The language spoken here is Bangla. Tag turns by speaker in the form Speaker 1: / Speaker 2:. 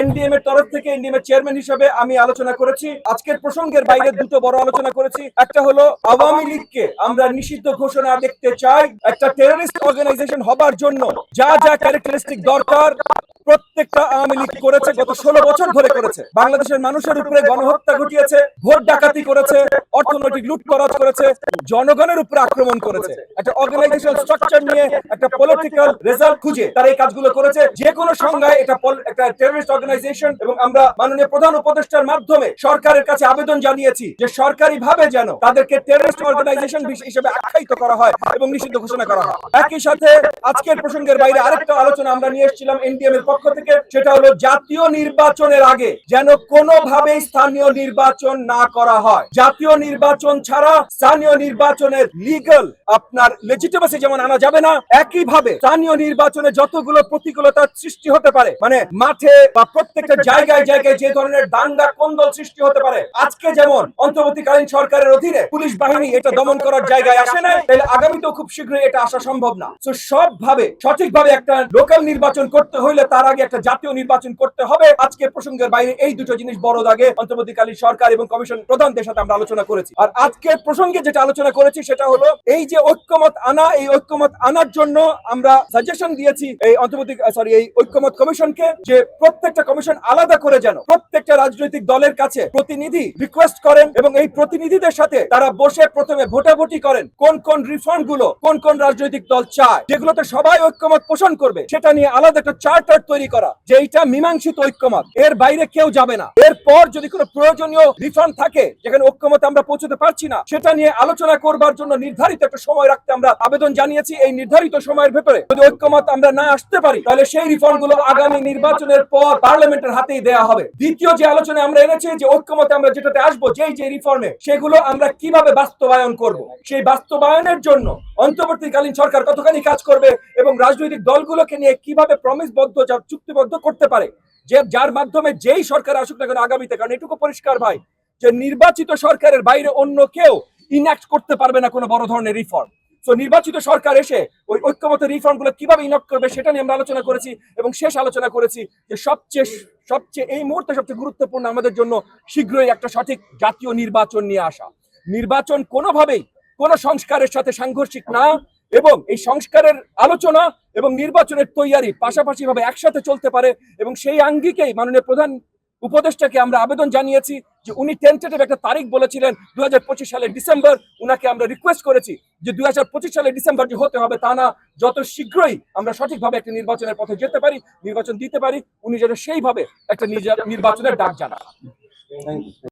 Speaker 1: এনডিএম এর তরফ থেকে এনডিএম এর চেয়ারম্যান হিসেবে আমি আলোচনা করেছি। আজকের প্রসঙ্গের বাইরে দুটো বড় আলোচনা করেছি। একটা হলো আওয়ামী লীগকে আমরা নিষিদ্ধ ঘোষণা দেখতে চাই। একটা টেররিস্ট অর্গানাইজেশন হবার জন্য যা যা ক্যারেক্টারিস্টিক দরকার প্রত্যেকটা আওয়ামী লীগ করেছে, গত ষোলো বছর ধরে করেছে। বাংলাদেশের মানুষের উপরে গণহত্যা ঘটিয়েছে, ভোট ডাকাতি করেছে, অর্থনৈতিক লুটতরাজ করেছে, জনগণের উপরে আক্রমণ করেছে। একটা অর্গানাইজেশন স্ট্রাকচার নিয়ে একটা পলিটিক্যাল রেজাল্ট খুঁজে তারা এই কাজগুলো করেছে। যে কোনো সংজ্ঞায় এটা একটা টেররিস্ট অর্গানাইজেশন এবং আমরা মাননীয় প্রধান উপদেষ্টার মাধ্যমে সরকারের কাছে আবেদন জানিয়েছি যে সরকারি ভাবে যেন তাদেরকে টেররিস্ট অর্গানাইজেশন হিসেবে আখ্যায়িত করা হয় এবং নিষিদ্ধ ঘোষণা করা হয়। একই সাথে আজকের প্রসঙ্গের বাইরে আরেকটা আলোচনা আমরা নিয়ে এসেছিলাম এনডিএম এর পক্ষ থেকে সেটা হলো জাতীয় নির্বাচনের আগে যেন কোনোভাবেই স্থানীয় নির্বাচন না করা হয়। জাতীয় নির্বাচন ছাড়া স্থানীয় নির্বাচনের লিগ্যাল আপনার লেজিটিমেসি যেমন আনা যাবে না একইভাবে স্থানীয় নির্বাচনে যতগুলো প্রতিকূলতার সৃষ্টি হতে পারে মানে মাঠে বা প্রত্যেকটা জায়গায় জায়গায় যে ধরনের দাঙ্গা কোন্দল সৃষ্টি হতে পারে আজকে যেমন অন্তর্বর্তীকালীন সরকারের অধীনে পুলিশ বাহিনী এটা দমন করার জায়গায় আসে না তাহলে আগামীতেও খুব শীঘ্রই এটা আসা সম্ভব না। তো সব ভাবে সঠিকভাবে একটা লোকাল নির্বাচন করতে হইলে তার আগে একটা জাতীয় নির্বাচন করতে হবে। আজকে প্রসঙ্গের বাইরে এই দুটো জিনিস বড় দাগে অন্তর্বর্তীকালীন সরকার এবং কমিশন প্রধানদের সাথে আমরা আলোচনা করেছি। আর আজকে প্রসঙ্গে যেটা আলোচনা করেছি সেটা হলো, এই যে ঐক্যমত আনা, এই ঐক্যমত আনার জন্য আমরা সাজেশন দিয়েছি এই অন্তর্বর্তী সরি এই ঐক্যমত কমিশনকে যে প্রত্যেকটা কমিশন আলাদা করে যেন প্রত্যেকটা রাজনৈতিক দলের কাছে প্রতিনিধি রিকোয়েস্ট করেন এবং এই প্রতিনিধিদের সাথে তারা বসে প্রথমে ভোটাভুটি করেন কোন কোন রিফর্মগুলো কোন কোন রাজনৈতিক দল চায়, যেগুলোতে সবাই ঐক্যমত পোষণ করবে, সেটা নিয়ে আলাদা একটা চার্টার তৈরি করা যে এইটা মীমাংসিত ঐক্যমত, এর বাইরে কেউ যাবে না। এরপর যদি কোনো প্রয়োজনীয় রিফর্ম থাকে, যেখানে ঐক্যমত আমরা পৌঁছতে পারছি না, সেটা নিয়ে আলোচনা করবার জন্য নির্ধারিত একটা সময় রাখতে আমরা আবেদন জানিয়েছি। এই নির্ধারিত সময়ের ভেতরে যদি ঐক্যমত আমরা না আসতে পারি, তাহলে সেই রিফর্মগুলো আগামী নির্বাচনের পর পার্লামেন্টের হাতেই দেয়া হবে। দ্বিতীয় যে আলোচনা আমরা এনেছি, যে ঐক্যমতে আমরা যেটাতে আসব, যেই যে রিফর্মে সেগুলো আমরা কীভাবে বাস্তবায়ন করব? সেই বাস্তবায়নের জন্য অন্তর্বর্তীকালীন সরকার কতখানি কাজ করবে এবং রাজনৈতিক দলগুলোকে নিয়ে কীভাবে প্রমিসবদ্ধ চুক্তিবদ্ধ করতে পারে? যে যার মাধ্যমে যেই সরকার আসুক না কেন আগামীতে, কারণ এটুকু পরিষ্কার ভাই, যে নির্বাচিত সরকারের বাইরে অন্য কেউ ইনঅ্যাক্ট করতে পারবে না কোনো বড় ধরনের রিফর্ম তো নির্বাচিত সরকার এসে ওই ঐক্যমত রিফর্মগুলো কীভাবে ইনঅ্যাক্ট করবে সেটা নিয়ে আমরা আলোচনা করেছি এবং শেষ আলোচনা করেছি যে সবচেয়ে সবচেয়ে এই মুহূর্তে সবচেয়ে গুরুত্বপূর্ণ আমাদের জন্য শীঘ্রই একটা সঠিক জাতীয় নির্বাচন নিয়ে আসা। নির্বাচন কোনোভাবেই কোন সংস্কারের সাথে সাংঘর্ষিক না এবং এই সংস্কারের আলোচনা এবং নির্বাচনের তৈয়ারি পাশাপাশি ভাবে একসাথে চলতে পারে এবং সেই আঙ্গিকেই মাননীয় প্রধান উপদেষ্টাকে আমরা আবেদন জানিয়েছি যে উনি টেন্টেটিভ একটা তারিখ বলেছিলেন দুই হাজার পঁচিশ সালের ডিসেম্বর। উনাকে আমরা রিকোয়েস্ট করেছি যে দু সালের ডিসেম্বর যে হতে হবে তা না, যত শীঘ্রই আমরা সঠিকভাবে একটা নির্বাচনের পথে যেতে পারি, নির্বাচন দিতে পারি, উনি যেন সেইভাবে একটা নির্বাচনের ডাক জানান।